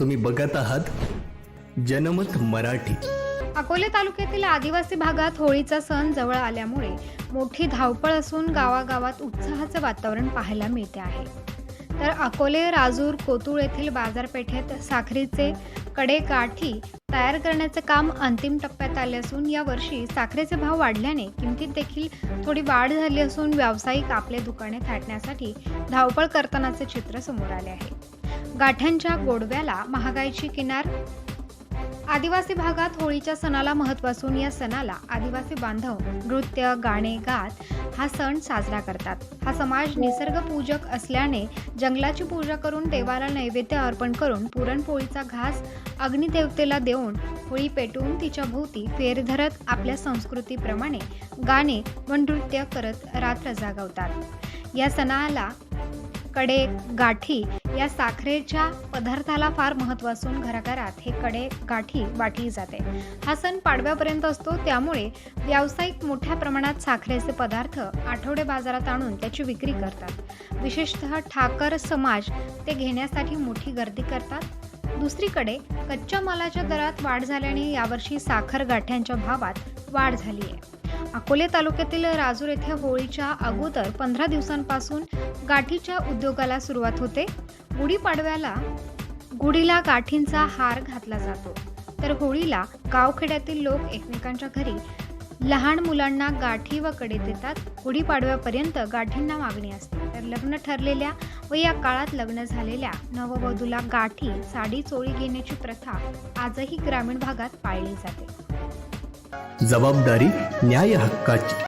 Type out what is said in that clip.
तुम्ही बघत आहात जनमत मराठी. अकोले तालुक्यातील आदिवासी भागात होळीचा सण जवळ आल्यामुळे मोठी धावपळ असून गावागावात उत्साहाचं वातावरण पाहायला मिळते आहे. तर अकोले राजूर कोतुळ येथील बाजारपेठेत साखरेचे कडेकाठी तयार करण्याचे काम अंतिम टप्प्यात आले असून यावर्षी साखरेचे भाव वाढल्याने किमतीत देखील थोडी वाढ झाली असून व्यावसायिक आपले दुकाने थाटण्यासाठी धावपळ करतानाचे चित्र समोर आले आहे. गाठ्यांच्या गोडव्याला महागाईची किनार. आदिवासी भागात होळीच्या सणाला महत्त्व असून या सणाला आदिवासी बांधव नृत्य गाणे गात हा सण साजरा करतात. हा समाज निसर्गपूजक असल्याने जंगलाची पूजा करून देवाला नैवेद्य अर्पण करून पुरणपोळीचा घास अग्निदेवतेला देऊन होळी पेटवून तिच्या भोवती फेर धरत आपल्या संस्कृतीप्रमाणे गाणे व नृत्य करत रात्र जागवतात. या सणाला कडे गाठी या साखरेच्या पदार्थाला फार महत्त्व असून घराघरात हे कडे गाठी वाटली जाते. हा सण पाडव्यापर्यंत असतो त्यामुळे व्यावसायिक मोठ्या प्रमाणात साखरेचे पदार्थ आठवडे बाजारात आणून त्याची विक्री करतात. विशेषतः ठाकर समाज ते घेण्यासाठी मोठी गर्दी करतात. दुसरीकडे कच्च्या मालाच्या दरात वाढ झाल्याने यावर्षी साखर गाठ्यांच्या भावात वाढ झाली आहे अकोले तालुक्यातील राजूर येथे होळीच्या अगोदर पंधरा दिवसांपासून गाठीच्या उद्योगाला सुरुवात होते. गुढीपाडव्याला गुढीला गाठींचा हार घातला जातो. तर होळीला गावखेड्यातील लोक एकमेकांच्या घरी लहान मुलांना गाठी व कडे देतात. गुढीपाडव्यापर्यंत गाठींना मागणी असते. तर लग्न ठरलेल्या व या काळात लग्न झालेल्या नववधूला गाठी साडी चोळी घेण्याची प्रथा आजही ग्रामीण भागात पाळली जाते. जबाबदारी न्याय हक्काची.